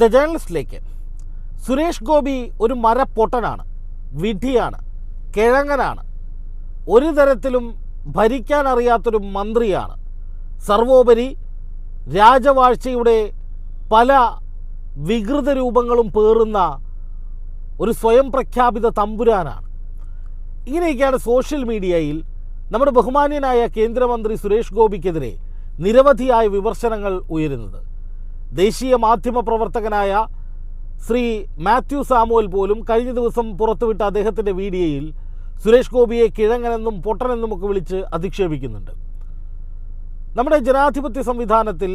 The ജേർണലിസ്റ്റിലേക്ക് Suresh Gopi ഒരു മരപ്പൊട്ടനാണ് വിധിയാണ് കിഴങ്ങനാണ് ഒരു തരത്തിലും ഭരിക്കാൻ അറിയാത്തൊരു മന്ത്രിയാണ്. സർവോപരി രാജവാഴ്ചയുടെ പല വികൃത രൂപങ്ങളും പേറുന്ന ഒരു സ്വയം പ്രഖ്യാപിത തമ്പുരാനാണ്. ഇങ്ങനെയൊക്കെയാണ് സോഷ്യൽ മീഡിയയിൽ നമ്മുടെ ബഹുമാന്യനായ കേന്ദ്രമന്ത്രി സുരേഷ് ഗോപിക്കെതിരെ നിരവധിയായ വിമർശനങ്ങൾ ഉയരുന്നത്. ദേശീയ മാധ്യമ പ്രവർത്തകനായ ശ്രീ മാത്യു സാമുവൽ പോലും കഴിഞ്ഞ ദിവസം പുറത്തുവിട്ട അദ്ദേഹത്തിന്റെ വീഡിയോയിൽ സുരേഷ് ഗോപിയെ കിഴങ്ങനെന്നും പൊട്ടനെന്നും ഒക്കെ വിളിച്ച് അധിക്ഷേപിക്കുന്നുണ്ട്. നമ്മുടെ ജനാധിപത്യ സംവിധാനത്തിൽ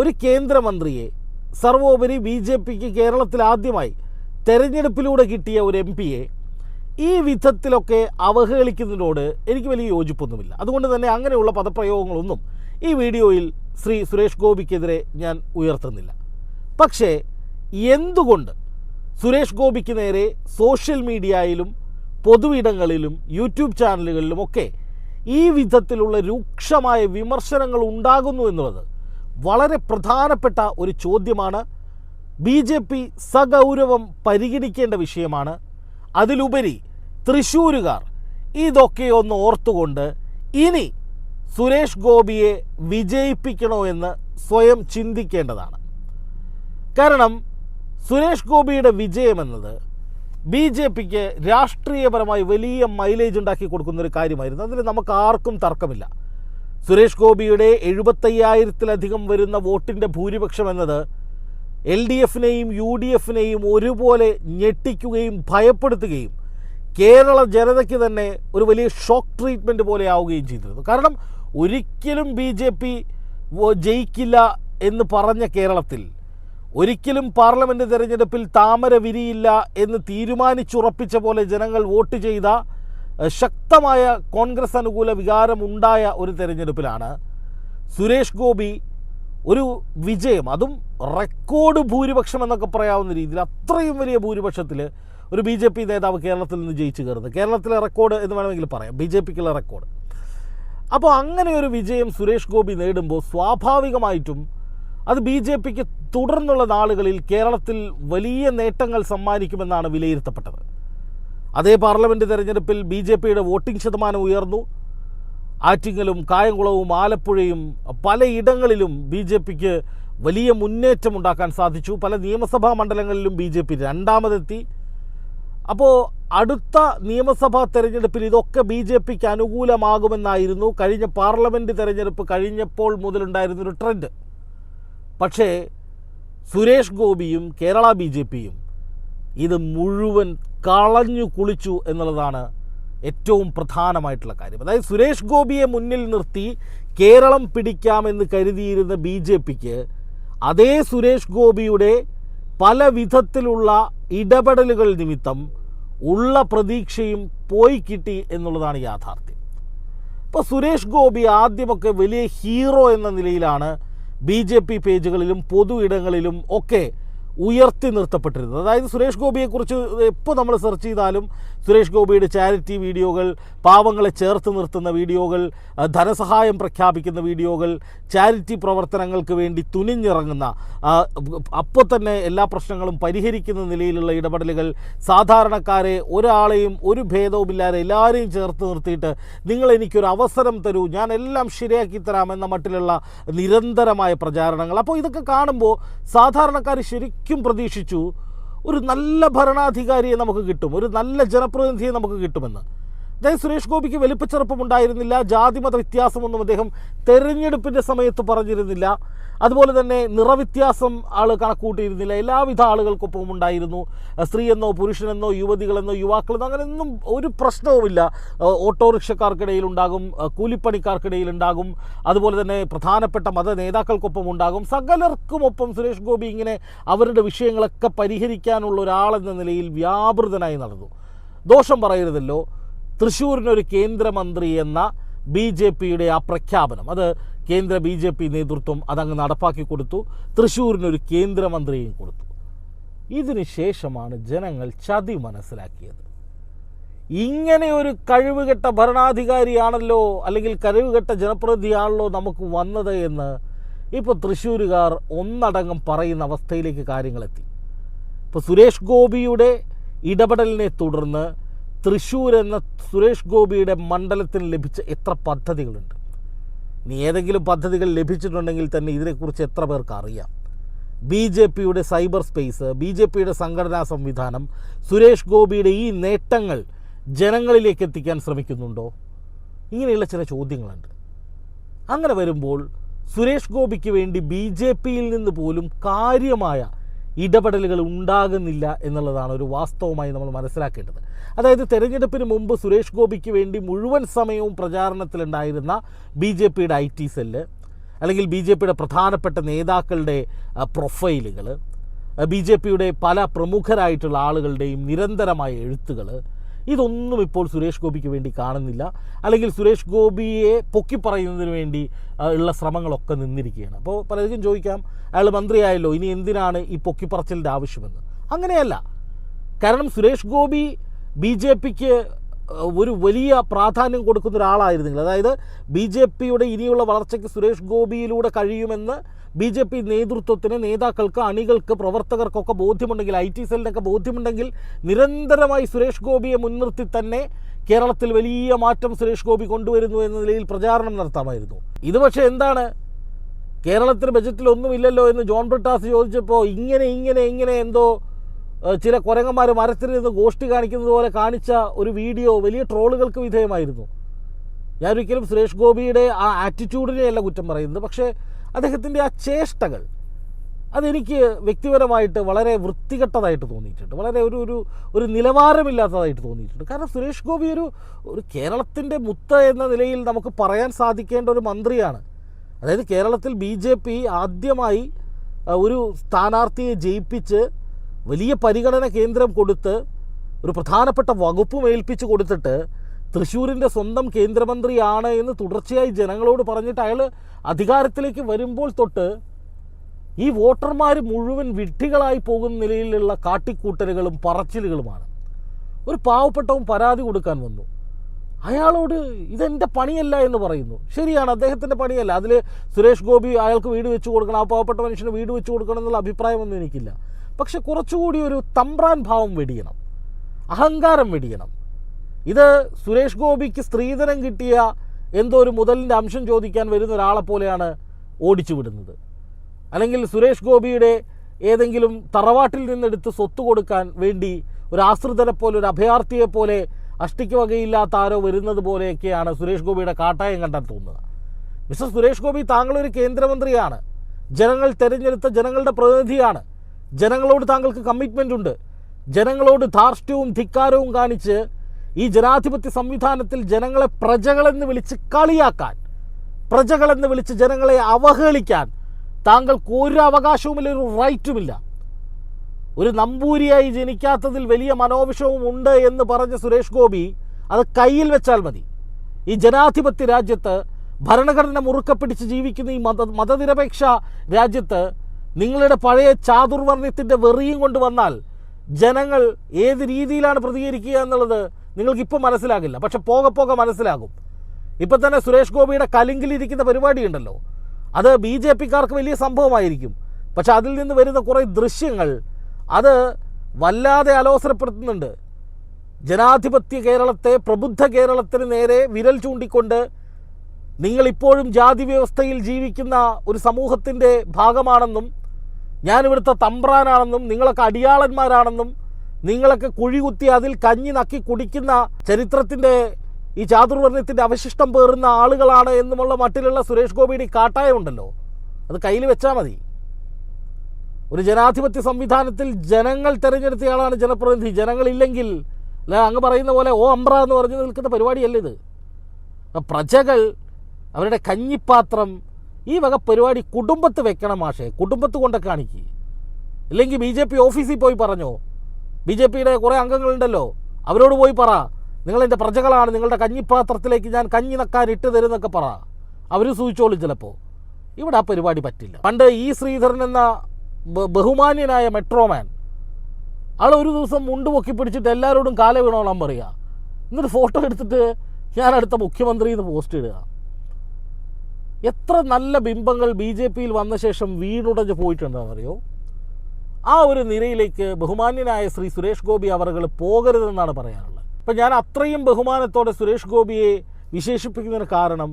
ഒരു കേന്ദ്രമന്ത്രിയെ സർവോപരി ബി ജെ പിക്ക് കേരളത്തിൽ ആദ്യമായി തെരഞ്ഞെടുപ്പിലൂടെ കിട്ടിയ ഒരു എം പിയെ ഈ വിധത്തിലൊക്കെ അവഹേളിക്കുന്നതിനോട് എനിക്ക് വലിയ യോജിപ്പൊന്നുമില്ല. അതുകൊണ്ട് തന്നെ അങ്ങനെയുള്ള പദപ്രയോഗങ്ങളൊന്നും ഈ വീഡിയോയിൽ ശ്രീ സുരേഷ് ഗോപിക്കെതിരെ ഞാൻ ഉയർത്തുന്നില്ല. പക്ഷേ എന്തുകൊണ്ട് സുരേഷ് ഗോപിക്ക് നേരെ സോഷ്യൽ മീഡിയയിലും പൊതുവിടങ്ങളിലും യൂട്യൂബ് ചാനലുകളിലും ഒക്കെ ഈ വിധത്തിലുള്ള രൂക്ഷമായ വിമർശനങ്ങൾ ഉണ്ടാകുന്നു എന്നുള്ളത് വളരെ പ്രധാനപ്പെട്ട ഒരു ചോദ്യമാണ്. ബി ജെ പി സഗൗരവം പരിഗണിക്കേണ്ട വിഷയമാണ്. അതിലുപരി തൃശ്ശൂരുകാർ ഇതൊക്കെ ഒന്ന് ഓർത്തുകൊണ്ട് ഇനി സുരേഷ് ഗോപിയെ വിജയിപ്പിക്കണോ എന്ന് സ്വയം ചിന്തിക്കേണ്ടതാണ്. കാരണം സുരേഷ് ഗോപിയുടെ വിജയമെന്നത് ബി ജെ പിക്ക് രാഷ്ട്രീയപരമായി വലിയ മൈലേജ് ഉണ്ടാക്കി കൊടുക്കുന്ന ഒരു കാര്യമായിരുന്നു. അതിൽ നമുക്ക് ആർക്കും തർക്കമില്ല. സുരേഷ് ഗോപിയുടെ എഴുപത്തയ്യായിരത്തിലധികം വരുന്ന വോട്ടിന്റെ ഭൂരിപക്ഷം എന്നത് എൽ ഡി എഫിനെയും യു ഡി എഫിനെയും ഒരുപോലെ ഞെട്ടിക്കുകയും ഭയപ്പെടുത്തുകയും കേരള ജനതയ്ക്ക് തന്നെ ഒരു വലിയ ഷോക്ക് ട്രീറ്റ്മെന്റ് പോലെ ആവുകയും ചെയ്തിരുന്നു. കാരണം ഒരിക്കലും ബി ജെ പി ജയിക്കില്ല എന്ന് പറഞ്ഞ കേരളത്തിൽ ഒരിക്കലും പാർലമെന്റ് തിരഞ്ഞെടുപ്പിൽ താമര വിരിയില്ല എന്ന് തീരുമാനിച്ചുറപ്പിച്ച പോലെ ജനങ്ങൾ വോട്ട് ചെയ്ത ശക്തമായ കോൺഗ്രസ് അനുകൂല വികാരമുണ്ടായ ഒരു തെരഞ്ഞെടുപ്പിലാണ് സുരേഷ് ഗോപി ഒരു വിജയം അതും റെക്കോർഡ് ഭൂരിപക്ഷം എന്നൊക്കെ പറയാവുന്ന രീതിയിൽ അത്രയും വലിയ ഭൂരിപക്ഷത്തിൽ ഒരു ബി നേതാവ് കേരളത്തിൽ നിന്ന് ജയിച്ചു കയറുന്നത് കേരളത്തിലെ റെക്കോർഡ് എന്ന് വേണമെങ്കിൽ പറയാം. B record. അപ്പോൾ അങ്ങനെ ഒരു വിജയം സുരേഷ് ഗോപി നേടുമ്പോൾ സ്വാഭാവികമായിട്ടും അത് ബി ജെ പിക്ക് തുടർന്നുള്ള നാളുകളിൽ കേരളത്തിൽ വലിയ നേട്ടങ്ങൾ സമ്മാനിക്കുമെന്നാണ് വിലയിരുത്തപ്പെട്ടത്. അതേ പാർലമെന്റ് തെരഞ്ഞെടുപ്പിൽ ബി ജെ പിയുടെ വോട്ടിംഗ് ശതമാനം ഉയർന്നു. ആറ്റിങ്ങലും കായംകുളവും ആലപ്പുഴയും പലയിടങ്ങളിലും ബി ജെ പിക്ക് വലിയ മുന്നേറ്റം ഉണ്ടാക്കാൻ സാധിച്ചു. പല നിയമസഭാ മണ്ഡലങ്ങളിലും ബി ജെ പി രണ്ടാമതെത്തി. അപ്പോൾ അടുത്ത നിയമസഭാ തെരഞ്ഞെടുപ്പിൽ ഇതൊക്കെ ബി ജെ പിക്ക് അനുകൂലമാകുമെന്നായിരുന്നു. കഴിഞ്ഞ പാർലമെന്റ് തെരഞ്ഞെടുപ്പ് കഴിഞ്ഞപ്പോൾ മുതലുണ്ടായിരുന്നൊരു ട്രെൻഡ്. പക്ഷേ സുരേഷ് ഗോപിയും കേരള ബി ജെ പിയും ഇത് മുഴുവൻ കളഞ്ഞു കുളിച്ചു എന്നുള്ളതാണ് ഏറ്റവും പ്രധാനമായിട്ടുള്ള കാര്യം. അതായത് സുരേഷ് ഗോപിയെ മുന്നിൽ നിർത്തി കേരളം പിടിക്കാമെന്ന് കരുതിയിരുന്ന ബി ജെ പിക്ക് അതേ സുരേഷ് ഗോപിയുടെ പല വിധത്തിലുള്ള ഇടപെടലുകൾ നിമിത്തം ഉള്ള പ്രതീക്ഷയും പോയി കിട്ടി എന്നുള്ളതാണ് യാഥാർത്ഥ്യം. ഇപ്പോൾ സുരേഷ് ഗോപി ആദ്യമൊക്കെ വലിയ ഹീറോ എന്ന നിലയിലാണ് ബി ജെ പി പേജുകളിലും പൊതു ഇടങ്ങളിലും ഒക്കെ ഉയർത്തി നിർത്തപ്പെട്ടിരുന്നത്. അതായത് സുരേഷ് ഗോപിയെക്കുറിച്ച് എപ്പോൾ നമ്മൾ സെർച്ച് ചെയ്താലും സുരേഷ് ഗോപിയുടെ ചാരിറ്റി വീഡിയോകൾ പാവങ്ങളെ ചേർത്ത് നിർത്തുന്ന വീഡിയോകൾ ധനസഹായം പ്രഖ്യാപിക്കുന്ന വീഡിയോകൾ ചാരിറ്റി പ്രവർത്തനങ്ങൾക്ക് വേണ്ടി തുനിഞ്ഞിറങ്ങുന്ന അപ്പോൾ തന്നെ എല്ലാ പ്രശ്നങ്ങളും പരിഹരിക്കുന്ന നിലയിലുള്ള ഇടപെടലുകൾ സാധാരണക്കാരെ ഒരാളെയും ഒരു ഭേദവുമില്ലാതെ എല്ലാവരെയും ചേർത്ത് നിർത്തിയിട്ട് നിങ്ങൾ എനിക്കൊരു അവസരം തരൂ ഞാൻ എല്ലാം ശരിയാക്കി തരാമെന്ന മട്ടിലുള്ള നിരന്തരമായ പ്രചാരണങ്ങൾ. അപ്പോൾ ഇതൊക്കെ കാണുമ്പോൾ സാധാരണക്കാർ ശരിക്കും പ്രതീക്ഷിച്ചു ഒരു നല്ല ഭരണാധികാരിയെ നമുക്ക് കിട്ടും ഒരു നല്ല ജനപ്രതിനിധിയെ നമുക്ക് കിട്ടുമെന്ന്. അതായത് സുരേഷ് ഗോപിക്ക് വലിപ്പച്ചെറുപ്പമുണ്ടായിരുന്നില്ല ജാതിമത വ്യത്യാസമൊന്നും അദ്ദേഹം തെരഞ്ഞെടുപ്പിന്റെ സമയത്ത് പറഞ്ഞിരുന്നില്ല. അതുപോലെ തന്നെ നിറവ്യത്യാസം ആൾ കണക്കൂട്ടിയിരുന്നില്ല. എല്ലാവിധ ആളുകൾക്കൊപ്പം ഉണ്ടായിരുന്നു സ്ത്രീയെന്നോ പുരുഷനെന്നോ യുവതികളെന്നോ യുവാക്കളെന്നോ അങ്ങനെയൊന്നും ഒരു പ്രശ്നവുമില്ല. ഓട്ടോറിക്ഷക്കാർക്കിടയിൽ ഉണ്ടാകും കൂലിപ്പണിക്കാർക്കിടയിൽ ഉണ്ടാകും അതുപോലെ തന്നെ പ്രധാനപ്പെട്ട മത നേതാക്കൾക്കൊപ്പം ഉണ്ടാകും സകലർക്കുമൊപ്പം സുരേഷ് ഗോപി ഇങ്ങനെ അവരുടെ വിഷയങ്ങളൊക്കെ പരിഹരിക്കാനുള്ള ഒരാളെന്ന നിലയിൽ വ്യാപൃതനായി നടന്നു. ദോഷം പറയരുതല്ലോ. തൃശ്ശൂരിനൊരു കേന്ദ്രമന്ത്രി എന്ന ബി ജെ പിയുടെ ആ പ്രഖ്യാപനം. അത് കേന്ദ്ര ബി ജെ പി നേതൃത്വം അതങ്ങ് നടപ്പാക്കി കൊടുത്തു. തൃശ്ശൂരിനൊരു കേന്ദ്രമന്ത്രിയും കൊടുത്തു. ഇതിനു ശേഷമാണ് ജനങ്ങൾ ചതി മനസ്സിലാക്കിയത്. ഇങ്ങനെ ഒരു കഴിവുകെട്ട ഭരണാധികാരിയാണല്ലോ അല്ലെങ്കിൽ കഴിവുകെട്ട ജനപ്രതിയാണല്ലോ നമുക്ക് വന്നത് എന്ന് ഇപ്പോൾ തൃശ്ശൂരുകാർ ഒന്നടങ്കം പറയുന്ന അവസ്ഥയിലേക്ക് കാര്യങ്ങളെത്തി. ഇപ്പോൾ സുരേഷ് ഗോപിയുടെ ഇടപെടലിനെ തുടർന്ന് തൃശ്ശൂർ എന്ന സുരേഷ് ഗോപിയുടെ മണ്ഡലത്തിന് ലഭിച്ച എത്ര പദ്ധതികളുണ്ട്? ഇനി ഏതെങ്കിലും പദ്ധതികൾ ലഭിച്ചിട്ടുണ്ടെങ്കിൽ തന്നെ ഇതിനെക്കുറിച്ച് എത്ര പേർക്ക് അറിയാം? ബി ജെ പിയുടെ സൈബർ സ്പേസ് ബി ജെ പിയുടെ സംഘടനാ സംവിധാനം സുരേഷ് ഗോപിയുടെ ഈ നേട്ടങ്ങൾ ജനങ്ങളിലേക്ക് എത്തിക്കാൻ ശ്രമിക്കുന്നുണ്ടോ? ഇങ്ങനെയുള്ള ചില ചോദ്യങ്ങളുണ്ട്. അങ്ങനെ വരുമ്പോൾ സുരേഷ് ഗോപിക്ക് വേണ്ടി ബി ജെ പിയിൽ നിന്ന് പോലും കാര്യമായ ഇടപെടലുകൾ ഉണ്ടാകുന്നില്ല എന്നുള്ളതാണ് ഒരു വാസ്തവമായി നമ്മൾ മനസ്സിലാക്കേണ്ടത്. അതായത് തെരഞ്ഞെടുപ്പിന് മുമ്പ് സുരേഷ് ഗോപിക്ക് വേണ്ടി മുഴുവൻ സമയവും പ്രചാരണത്തിലുണ്ടായിരുന്ന ബി ജെ പിയുടെ ഐ ടി സെല്ല് അല്ലെങ്കിൽ ബി ജെ പിയുടെ പ്രധാനപ്പെട്ട നേതാക്കളുടെ പ്രൊഫൈലുകൾ ബി ജെ പിയുടെ പല പ്രമുഖരായിട്ടുള്ള ആളുകളുടെയും നിരന്തരമായ എഴുത്തുകൾ ഇതൊന്നും ഇപ്പോൾ സുരേഷ് ഗോപിക്ക് വേണ്ടി കാണുന്നില്ല. അല്ലെങ്കിൽ സുരേഷ് ഗോപിയെ പൊക്കി പറയുന്നതിന് വേണ്ടി ഉള്ള ശ്രമങ്ങളൊക്കെ നിന്നിരിക്കുകയാണ്. അപ്പോൾ പലർക്കും ചോദിക്കാം അയാൾ മന്ത്രിയായല്ലോ ഇനി എന്തിനാണ് ഈ പൊക്കിപ്പറച്ചിലിന്റെ ആവശ്യമെന്ന്? അങ്ങനെയല്ല. കാരണം സുരേഷ് ഗോപി ബി ജെ പിക്ക് ഒരു വലിയ പ്രാധാന്യം കൊടുക്കുന്ന ഒരാളായിരുന്നെങ്കിൽ അതായത് ബി ജെ പിയുടെ ഇനിയുള്ള വളർച്ചയ്ക്ക് സുരേഷ് ഗോപിയിലൂടെ കഴിയുമെന്ന് ബി ജെ പി നേതൃത്വത്തിന് നേതാക്കൾക്ക് അണികൾക്ക് പ്രവർത്തകർക്കൊക്കെ ബോധ്യമുണ്ടെങ്കിൽ ഐ ടി സെല്ലിനൊക്കെ ബോധ്യമുണ്ടെങ്കിൽ നിരന്തരമായി സുരേഷ് ഗോപിയെ മുൻനിർത്തി തന്നെ കേരളത്തിൽ വലിയ മാറ്റം സുരേഷ് ഗോപി കൊണ്ടുവരുന്നു എന്ന നിലയിൽ പ്രചാരണം നടത്താമായിരുന്നു. ഇത് പക്ഷേ എന്താണ്? കേരളത്തിന് ബജറ്റിൽ ഒന്നുമില്ലല്ലോ എന്ന് ജോൺ ബ്രിട്ടാസ് ചോദിച്ചപ്പോൾ ഇങ്ങനെ ഇങ്ങനെ ഇങ്ങനെ എന്തോ ചില കുരങ്ങന്മാർ നിന്ന് ഗോഷ്ടി കാണിക്കുന്നത് പോലെ കാണിച്ച ഒരു വീഡിയോ വലിയ ട്രോളുകൾക്ക് വിധേയമായിരുന്നു. ഞാനൊരിക്കലും സുരേഷ് ഗോപിയുടെ ആ ആറ്റിറ്റ്യൂഡിനെയല്ല കുറ്റം പറയുന്നത്. പക്ഷേ അദ്ദേഹത്തിന്റെ ആ ചേഷ്ടകൾ അതെനിക്ക് വ്യക്തിപരമായിട്ട് വളരെ വൃത്തികെട്ടതായിട്ട് തോന്നിയിട്ടുണ്ട്. വളരെ ഒരു ഒരു ഒരു നിലവാരമില്ലാത്തതായിട്ട് തോന്നിയിട്ടുണ്ട്. കാരണം സുരേഷ് ഗോപി ഒരു ഒരു കേരളത്തിന്റെ മുത്ത എന്ന നിലയിൽ നമുക്ക് പറയാൻ സാധിക്കേണ്ട ഒരു മന്ത്രിയാണ്. അതായത് കേരളത്തിൽ ബി ജെ പി ആദ്യമായി ഒരു സ്ഥാനാർത്ഥിയെ ജയിപ്പിച്ച് വലിയ പരിഗണന കേന്ദ്രം കൊടുത്ത് ഒരു പ്രധാനപ്പെട്ട വകുപ്പ് മേൽപ്പിച്ച് കൊടുത്തിട്ട് തൃശ്ശൂരിന്റെ സ്വന്തം കേന്ദ്രമന്ത്രിയാണ് എന്ന് തുടർച്ചയായി ജനങ്ങളോട് പറഞ്ഞിട്ട് അയാൾ അധികാരത്തിലേക്ക് വരുമ്പോൾ തൊട്ട് ഈ വോട്ടർമാർ മുഴുവൻ വിഡ്ഢികളായി പോകുന്ന നിലയിലുള്ള കാട്ടിക്കൂട്ടലുകളും പറച്ചിലുകളുമാണ്. ഒരു പാവപ്പെട്ടവൻ പരാതി കൊടുക്കാൻ വന്നു. അയാളോട് ഇതെന്റെ പണിയല്ല എന്ന് പറയുന്നു. ശരിയാണ് അദ്ദേഹത്തിന്റെ പണിയല്ല. അതിൽ സുരേഷ് ഗോപി അയാൾക്ക് വീട് വെച്ച് കൊടുക്കണം ആ പാവപ്പെട്ട മനുഷ്യന് വീട് വെച്ച് കൊടുക്കണം എന്നുള്ള അഭിപ്രായമൊന്നും എനിക്കില്ല. പക്ഷെ കുറച്ചുകൂടി ഒരു തമ്പ്രാൻ ഭാവം വെടിയണം അഹങ്കാരം വെടിയണം. ഇത് സുരേഷ് ഗോപിക്ക് സ്ത്രീധനം കിട്ടിയ എന്തോ ഒരു മുതലിന്റെ അംശം ചോദിക്കാൻ വരുന്ന ഒരാളെ പോലെയാണ് ഓടിച്ചു വിടുന്നത്. അല്ലെങ്കിൽ സുരേഷ് ഗോപിയുടെ ഏതെങ്കിലും തറവാട്ടിൽ നിന്നെടുത്ത് സ്വത്ത് കൊടുക്കാൻ വേണ്ടി ഒരു ആശ്രിതനെ പോലെ ഒരു അഭയാർത്ഥിയെ പോലെ അഷ്ടിക്ക് വകയില്ലാത്ത ആരോ വരുന്നത് പോലെയൊക്കെയാണ് സുരേഷ് ഗോപിയുടെ കാട്ടായം കണ്ടാൽ തോന്നുന്നത്. മിസ്റ്റർ സുരേഷ് ഗോപി താങ്കളൊരു കേന്ദ്രമന്ത്രിയാണ്. ജനങ്ങൾ തെരഞ്ഞെടുത്ത ജനങ്ങളുടെ പ്രതിനിധിയാണ്. ജനങ്ങളോട് താങ്കൾക്ക് കമ്മിറ്റ്മെന്റ് ഉണ്ട്. ജനങ്ങളോട് ധാർഷ്ട്യവും ധിക്കാരവും കാണിച്ച് ഈ ജനാധിപത്യ സംവിധാനത്തിൽ ജനങ്ങളെ പ്രജകളെന്ന് വിളിച്ച് കളിയാക്കാൻ പ്രജകളെന്ന് വിളിച്ച് ജനങ്ങളെ അവഹേളിക്കാൻ താങ്കൾക്ക് ഒരു അവകാശവുമില്ല ഒരു റൈറ്റുമില്ല. ഒരു നമ്പൂരിയായി ജനിക്കാത്തതിൽ വലിയ മനോവിഷവും ഉണ്ട് എന്ന് പറഞ്ഞ സുരേഷ് ഗോപി അത് കയ്യിൽ വെച്ചാൽ മതി. ഈ ജനാധിപത്യ രാജ്യത്ത് ഭരണഘടന മുറുക്ക പിടിച്ച് ജീവിക്കുന്ന ഈ മത മതനിരപേക്ഷ രാജ്യത്ത് നിങ്ങളുടെ പഴയ ചാതുർവർണയത്തിന്റെ വെറിയും കൊണ്ട് വന്നാൽ ജനങ്ങൾ ഏത് രീതിയിലാണ് പ്രതികരിക്കുക എന്നുള്ളത് നിങ്ങൾക്കിപ്പോൾ മനസ്സിലാകില്ല. പക്ഷെ പോകെ പോകെ മനസ്സിലാകും. ഇപ്പം തന്നെ സുരേഷ് ഗോപിയുടെ കലിങ്കിലിരിക്കുന്ന പരിപാടി ഉണ്ടല്ലോ അത് ബി ജെ പിക്കാർക്ക് വലിയ സംഭവമായിരിക്കും. പക്ഷെ അതിൽ നിന്ന് വരുന്ന കുറേ ദൃശ്യങ്ങൾ അത് വല്ലാതെ അലോസരപ്പെടുത്തുന്നുണ്ട്. ജനാധിപത്യ കേരളത്തെ പ്രബുദ്ധ കേരളത്തിന് നേരെ വിരൽ ചൂണ്ടിക്കൊണ്ട് നിങ്ങളിപ്പോഴും ജാതി വ്യവസ്ഥയിൽ ജീവിക്കുന്ന ഒരു സമൂഹത്തിന്റെ ഭാഗമാണെന്നും ഞാനിവിടുത്തെ തമ്പ്രാനാണെന്നും നിങ്ങളൊക്കെ അടിയാളന്മാരാണെന്നും നിങ്ങളൊക്കെ കുഴികുത്തി അതിൽ കഞ്ഞി നക്കി കുടിക്കുന്ന ചരിത്രത്തിന്റെ ഈ ചാതുർവർണയത്തിന്റെ അവശിഷ്ടം പേറുന്ന ആളുകളാണ് എന്നുമുള്ള മട്ടിലുള്ള സുരേഷ് ഗോപിയുടെ ഈ കാട്ടായം ഉണ്ടല്ലോ അത് കയ്യിൽ വെച്ചാൽ മതി. ഒരു ജനാധിപത്യ സംവിധാനത്തിൽ ജനങ്ങൾ തിരഞ്ഞെടുത്തയാളാണ് ജനപ്രതിനിധി. ജനങ്ങളില്ലെങ്കിൽ അല്ല അങ്ങ് പറയുന്ന പോലെ ഓ അമ്പ്ര എന്ന് പറഞ്ഞ് നിൽക്കുന്ന പരിപാടിയല്ല ഇത്. പ്രജകൾ അവരുടെ കഞ്ഞിപ്പാത്രം ഈ വക പരിപാടി കുടുംബത്ത് വെക്കണം മാഷേ കുടുംബത്ത് കൊണ്ടൊക്കെ കാണിക്കുക ഇല്ലെങ്കിൽ ബി ജെ പി ഓഫീസിൽ പോയി പറഞ്ഞോ? ബി ജെ പിയുടെ കുറേ അംഗങ്ങളുണ്ടല്ലോ. അവരോട് പോയി പറ. നിങ്ങൾ എന്റെ പ്രജകളാണ്. നിങ്ങളുടെ കഞ്ഞിപ്പാത്രത്തിലേക്ക് ഞാൻ കഞ്ഞി നക്കാൻ ഇട്ട് തരുന്നൊക്കെ പറ. അവർ സൂചിച്ചോളും ചിലപ്പോൾ. ഇവിടെ ആ പരിപാടി പറ്റില്ല. പണ്ട് ഇ ശ്രീധരൻ എന്ന ബഹുമാന്യനായ മെട്രോമാൻ ആൾ ഒരു ദിവസം മുണ്ട് പൊക്കി പിടിച്ചിട്ട് എല്ലാവരോടും കാല വീണോളാൻ പറയുക എന്നിട്ട് ഫോട്ടോ എടുത്തിട്ട് ഞാൻ അടുത്ത മുഖ്യമന്ത്രി എന്ന് പോസ്റ്റ് ഇടുക. എത്ര നല്ല ബിംബങ്ങൾ ബി ജെ പിയിൽ വന്ന ശേഷം വീണുടഞ്ഞ് പോയിട്ടുണ്ടെന്നറിയോ? ആ ഒരു നിരയിലേക്ക് ബഹുമാന്യനായ ശ്രീ സുരേഷ് ഗോപി അവറുകൾ പോകരുതെന്നാണ് പറയാനുള്ളത്. അപ്പം ഞാൻ അത്രയും ബഹുമാനത്തോടെ സുരേഷ് ഗോപിയെ വിശേഷിപ്പിക്കുന്നതിന് കാരണം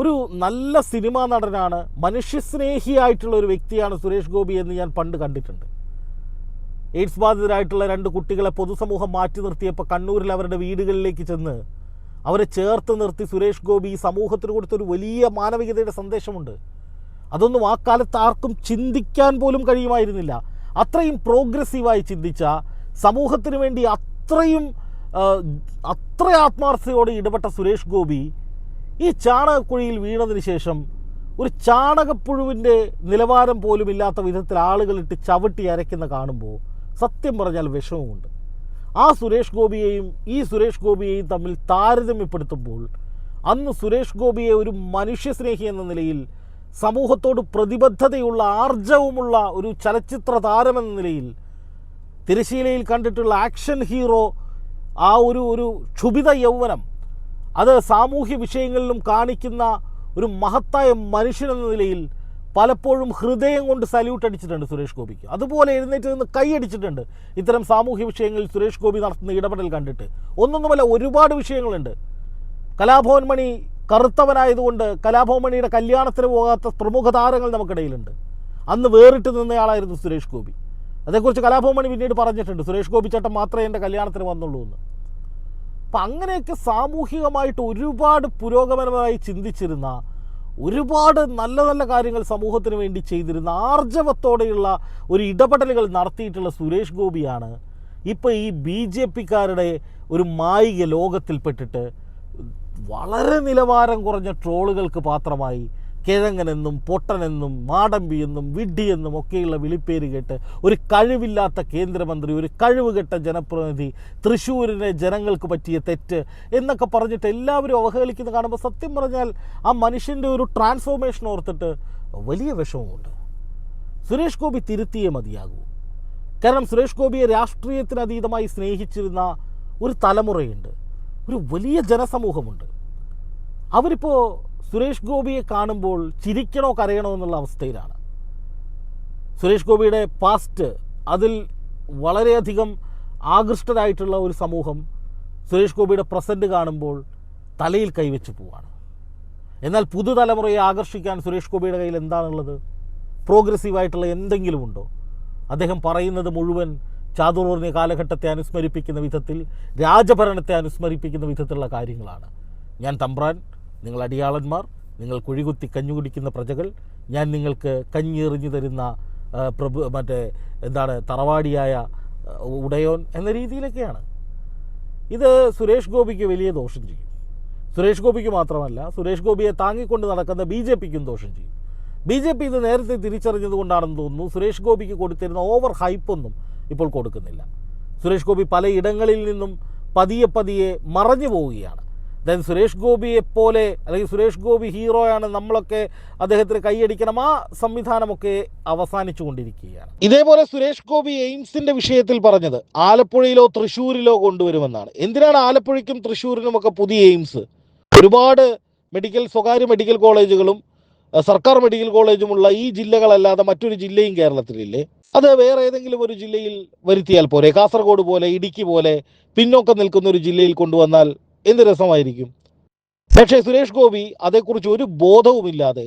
ഒരു നല്ല സിനിമാ നടനാണ് മനുഷ്യസ്നേഹിയായിട്ടുള്ള ഒരു വ്യക്തിയാണ് സുരേഷ് ഗോപി എന്ന് ഞാൻ പണ്ട് കണ്ടിട്ടുണ്ട്. എയ്ഡ്സ് ബാധിതരായിട്ടുള്ള രണ്ട് കുട്ടികളെ പൊതുസമൂഹം മാറ്റി നിർത്തിയപ്പോൾ കണ്ണൂരിൽ അവരുടെ വീടുകളിലേക്ക് ചെന്ന് അവരെ ചേർത്ത് നിർത്തി സുരേഷ് ഗോപി ഈ സമൂഹത്തിന് കൊടുത്തൊരു വലിയ മാനവികതയുടെ സന്ദേശമുണ്ട്. അതൊന്നും ആ കാലത്ത് ആർക്കും ചിന്തിക്കാൻ പോലും കഴിയുമായിരുന്നില്ല. അത്രയും പ്രോഗ്രസീവായി ചിന്തിച്ച സമൂഹത്തിന് വേണ്ടി അത്രയും അത്ര ആത്മാർത്ഥതയോടെ ഇടപെട്ട സുരേഷ് ഗോപി ഈ ചാണകക്കുഴിയിൽ വീണതിന് ശേഷം ഒരു ചാണകപ്പുഴുവിന്റെ നിലവാരം പോലും ഇല്ലാത്ത വിധത്തിൽ ആളുകളിട്ട് ചവിട്ടി അരയ്ക്കുന്ന കാണുമ്പോൾ സത്യം പറഞ്ഞാൽ വിഷമമുണ്ട്. ആ സുരേഷ് ഗോപിയെയും ഈ സുരേഷ് ഗോപിയെയും തമ്മിൽ താരതമ്യപ്പെടുത്തുമ്പോൾ അന്ന് സുരേഷ് ഗോപിയെ ഒരു മനുഷ്യസ്നേഹി എന്ന നിലയിൽ സമൂഹത്തോട് പ്രതിബദ്ധതയുള്ള ആർജവുമുള്ള ഒരു ചലച്ചിത്ര താരമെന്ന നിലയിൽ തിരശീലയിൽ കണ്ടിട്ടുള്ള ആക്ഷൻ ഹീറോ ആ ഒരു ഒരു ക്ഷുഭിത യൗവനം അത് സാമൂഹ്യ വിഷയങ്ങളിലും കാണിക്കുന്ന ഒരു മഹത്തായ മനുഷ്യനെന്ന നിലയിൽ പലപ്പോഴും ഹൃദയം കൊണ്ട് സല്യൂട്ട് അടിച്ചിട്ടുണ്ട് സുരേഷ് ഗോപിക്ക്. അതുപോലെ എഴുന്നേറ്റ് നിന്ന് കൈയടിച്ചിട്ടുണ്ട് ഇത്തരം സാമൂഹ്യ വിഷയങ്ങളിൽ സുരേഷ് ഗോപി നടത്തുന്ന ഇടപെടൽ കണ്ടിട്ട്. ഒന്നൊന്നുമല്ല ഒരുപാട് വിഷയങ്ങളുണ്ട്. കലാഭവൻ മണി കറുത്തവനായതുകൊണ്ട് കലാഭവമണിയുടെ കല്യാണത്തിന് പോകാത്ത പ്രമുഖ താരങ്ങൾ നമുക്കിടയിലുണ്ട്. അന്ന് വേറിട്ട് നിന്നയാളായിരുന്നു സുരേഷ് ഗോപി. അതേക്കുറിച്ച് കലാഭവമണി പിന്നീട് പറഞ്ഞിട്ടുണ്ട്. സുരേഷ് ഗോപി ചേട്ടൻ മാത്രമേ എന്റെ കല്യാണത്തിന് വന്നുള്ളൂ എന്ന്. അപ്പം അങ്ങനെയൊക്കെ സാമൂഹികമായിട്ട് ഒരുപാട് പുരോഗമനമായി ചിന്തിച്ചിരുന്ന ഒരുപാട് നല്ല നല്ല കാര്യങ്ങൾ സമൂഹത്തിന് വേണ്ടി ചെയ്തിരുന്ന ആർജവത്തോടെയുള്ള ഒരു ഇടപെടലുകൾ നടത്തിയിട്ടുള്ള സുരേഷ് ഗോപിയാണ് ഇപ്പോൾ ഈ ബി ജെ പിക്കാരുടെ ഒരു മായിക ലോകത്തിൽപ്പെട്ടിട്ട് വളരെ നിലവാരം കുറഞ്ഞ ട്രോളുകൾക്ക് പാത്രമായി കിഴങ്ങനെന്നും പൊട്ടനെന്നും മാടമ്പിയെന്നും വിഡ്ഢിയെന്നും ഒക്കെയുള്ള വിളിപ്പേര് കേട്ട് ഒരു കഴിവില്ലാത്ത കേന്ദ്രമന്ത്രി ഒരു കഴിവുകെട്ട ജനപ്രതിനിധി തൃശ്ശൂരിനെ ജനങ്ങൾക്ക് പറ്റിയ തെറ്റ് എന്നൊക്കെ പറഞ്ഞിട്ട് എല്ലാവരും അവഹേളിക്കുന്ന കാണുമ്പോൾ സത്യം പറഞ്ഞാൽ ആ മനുഷ്യന്റെ ഒരു ട്രാൻസ്ഫോർമേഷൻ ഓർത്തിട്ട് വലിയ വിഷമമുണ്ട്. സുരേഷ് ഗോപി തിരുത്തിയേ മതിയാകൂ. കാരണം സുരേഷ് ഗോപിയെ രാഷ്ട്രീയത്തിന് അതീതമായി സ്നേഹിച്ചിരുന്ന ഒരു തലമുറയുണ്ട്. ഒരു വലിയ ജനസമൂഹമുണ്ട്. അവരിപ്പോൾ സുരേഷ് ഗോപിയെ കാണുമ്പോൾ ചിരിക്കണോ കരയണോ എന്നുള്ള അവസ്ഥയിലാണ്. സുരേഷ് ഗോപിയുടെ പാസ്റ്റ് അതിൽ വളരെയധികം ആകൃഷ്ടരായിട്ടുള്ള ഒരു സമൂഹം സുരേഷ് ഗോപിയുടെ പ്രസന്റ് കാണുമ്പോൾ തലയിൽ കൈവച്ച് പോവാണ്. എന്നാൽ പുതുതലമുറയെ ആകർഷിക്കാൻ സുരേഷ് ഗോപിയുടെ കയ്യിൽ എന്താണുള്ളത്? പ്രോഗ്രസീവായിട്ടുള്ള എന്തെങ്കിലും ഉണ്ടോ? അദ്ദേഹം പറയുന്നത് മുഴുവൻ ചാതുർവർണ കാലഘട്ടത്തെ അനുസ്മരിപ്പിക്കുന്ന വിധത്തിൽ രാജഭരണത്തെ അനുസ്മരിപ്പിക്കുന്ന വിധത്തിലുള്ള കാര്യങ്ങളാണ്. ഞാൻ തമ്പ്രാൻ നിങ്ങൾ അടിയാളന്മാർ നിങ്ങൾ കുഴികുത്തി കഞ്ഞു കുടിക്കുന്ന പ്രജകൾ ഞാൻ നിങ്ങൾക്ക് കഞ്ഞി എറിഞ്ഞു തരുന്ന പ്രഭു മറ്റേ എന്താണ് തറവാടിയായ ഉടയോൻ എന്ന രീതിയിലൊക്കെയാണ്. ഇത് സുരേഷ് ഗോപിക്ക് വലിയ ദോഷം ചെയ്യും. സുരേഷ് ഗോപിക്ക് മാത്രമല്ല സുരേഷ് ഗോപിയെ താങ്ങിക്കൊണ്ട് നടക്കുന്ന ബി ജെ പിക്കും ദോഷം ചെയ്യും. ബി ജെ പി ഇത് നേരത്തെ തിരിച്ചറിഞ്ഞത് കൊണ്ടാണെന്ന് തോന്നുന്നു സുരേഷ് ഗോപിക്ക് കൊടുത്തിരുന്ന ഓവർ ഹൈപ്പൊന്നും ഇപ്പോൾ കൊടുക്കുന്നില്ല. സുരേഷ് ഗോപി പലയിടങ്ങളിൽ നിന്നും പതിയെ പതിയെ മറഞ്ഞു പോവുകയാണ്. ദെൻ സുരേഷ് ഗോപിയെ പോലെ അല്ലെങ്കിൽ സുരേഷ് ഗോപി ഹീറോയാണ് നമ്മളൊക്കെ അദ്ദേഹത്തിന് കൈയടിക്കണം ആ സംവിധാനമൊക്കെ അവസാനിച്ചു കൊണ്ടിരിക്കുകയാണ് ഇതേപോലെ സുരേഷ് ഗോപി എയിംസിന്റെ വിഷയത്തിൽ പറഞ്ഞത് ആലപ്പുഴയിലോ തൃശ്ശൂരിലോ കൊണ്ടുവരുമെന്നാണ്. എന്തിനാണ് ആലപ്പുഴയ്ക്കും തൃശ്ശൂരിനുമൊക്കെ പുതിയ എയിംസ്? ഒരുപാട് മെഡിക്കൽ സ്വകാര്യ മെഡിക്കൽ കോളേജുകളും സർക്കാർ മെഡിക്കൽ കോളേജുമുള്ള ഈ ജില്ലകളല്ലാതെ മറ്റൊരു ജില്ലയും കേരളത്തിലില്ലേ? അത് വേറെ ഏതെങ്കിലും ഒരു ജില്ലയിൽ വരുത്തിയാൽ പോരെ? കാസർഗോഡ് പോലെ ഇടുക്കി പോലെ പിന്നോക്കം നിൽക്കുന്ന ഒരു ജില്ലയിൽ കൊണ്ടുവന്നാൽ എന്ത് രസമായിരിക്കും? പക്ഷേ സുരേഷ് ഗോപി അതേക്കുറിച്ച് ഒരു ബോധവുമില്ലാതെ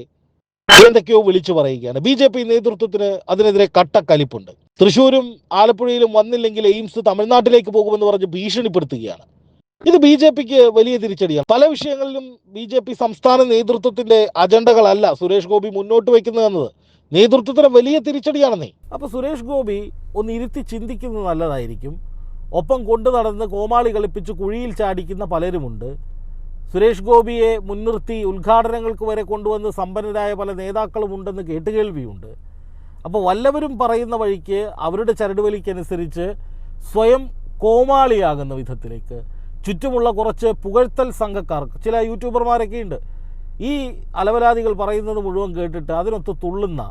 എന്തൊക്കെയോ വിളിച്ചു പറയുകയാണ്. ബി ജെ പി നേതൃത്വത്തിന് അതിനെതിരെ കട്ടക്കലിപ്പുണ്ട്. തൃശ്ശൂരും ആലപ്പുഴയിലും വന്നില്ലെങ്കിൽ എയിംസ് തമിഴ്നാട്ടിലേക്ക് പോകുമെന്ന് പറഞ്ഞ് ഭീഷണിപ്പെടുത്തുകയാണ്. ഇത് ബി ജെ പിക്ക് വലിയ തിരിച്ചടിയാണ്. പല വിഷയങ്ങളിലും ബി ജെ പി സംസ്ഥാന നേതൃത്വത്തിന്റെ അജണ്ടകളല്ല സുരേഷ് ഗോപി മുന്നോട്ട് വയ്ക്കുന്നത് എന്നത് നേതൃത്വത്തിന് വലിയ തിരിച്ചടിയാണെന്നേ അപ്പൊ സുരേഷ് ഗോപി ഒന്ന് ഇരുത്തി ചിന്തിക്കുന്നത് നല്ലതായിരിക്കും. ഒപ്പം കൊണ്ടു നടന്ന് കോമാളി കളിപ്പിച്ച് കുഴിയിൽ ചാടിക്കുന്ന പലരുമുണ്ട്. സുരേഷ് ഗോപിയെ മുൻനിർത്തി ഉദ്ഘാടനങ്ങൾക്ക് വരെ കൊണ്ടുവന്ന് സമ്പന്നരായ പല നേതാക്കളും ഉണ്ടെന്ന് കേട്ടുകേൾവിയുണ്ട്. അപ്പോൾ വല്ലവരും പറയുന്ന വഴിക്ക് അവരുടെ ചരടുവലിക്കനുസരിച്ച് സ്വയം കോമാളിയാകുന്ന വിധത്തിലേക്ക്. ചുറ്റുമുള്ള കുറച്ച് പുകഴ്ത്തൽ സംഘക്കാർ ചില യൂട്യൂബർമാരൊക്കെ ഉണ്ട് ഈ അലവലാദികൾ പറയുന്നത് മുഴുവൻ കേട്ടിട്ട് അതിനൊത്ത് തുള്ളുന്ന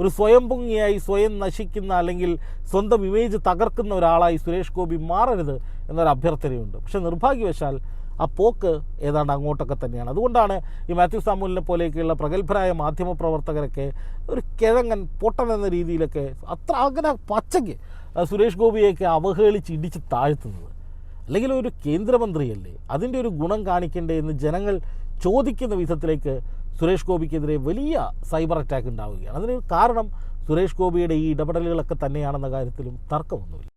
ഒരു സ്വയം പൊങ്ങിയായി സ്വയം നശിക്കുന്ന അല്ലെങ്കിൽ സ്വന്തം ഇമേജ് തകർക്കുന്ന ഒരാളായി സുരേഷ് ഗോപി മാറരുത് എന്നൊരു അഭ്യർത്ഥനയുണ്ട്. പക്ഷെ നിർഭാഗ്യവശാൽ ആ പോക്ക് ഏതാണ്ട് അങ്ങോട്ടൊക്കെ തന്നെയാണ്. അതുകൊണ്ടാണ് ഈ മാത്യു സാമുലിനെ പോലെയൊക്കെയുള്ള പ്രഗത്ഭരായ മാധ്യമപ്രവർത്തകരൊക്കെ ഒരു കിഴങ്ങൻ പൊട്ടൻ എന്ന രീതിയിലൊക്കെ അത്ര അങ്ങനെ പച്ചയ്ക്ക് സുരേഷ് ഗോപിയെയൊക്കെ അവഹേളിച്ച് ഇടിച്ച് താഴ്ത്തുന്നത്. അല്ലെങ്കിൽ ഒരു കേന്ദ്രമന്ത്രിയല്ലേ? അതിന്റെ ഒരു ഗുണം കാണിക്കണ്ടേ എന്ന് ജനങ്ങൾ ചോദിക്കുന്ന വിധത്തിലേക്ക് സുരേഷ് ഗോപിക്കെതിരെ വലിയ സൈബർ അറ്റാക്ക് ഉണ്ടാവുകയാണ്. അതിന് കാരണം സുരേഷ് ഗോപിയുടെ ഈ ഇടപെടലുകളൊക്കെ തന്നെയാണെന്ന കാര്യത്തിലും തർക്കമൊന്നുമില്ല.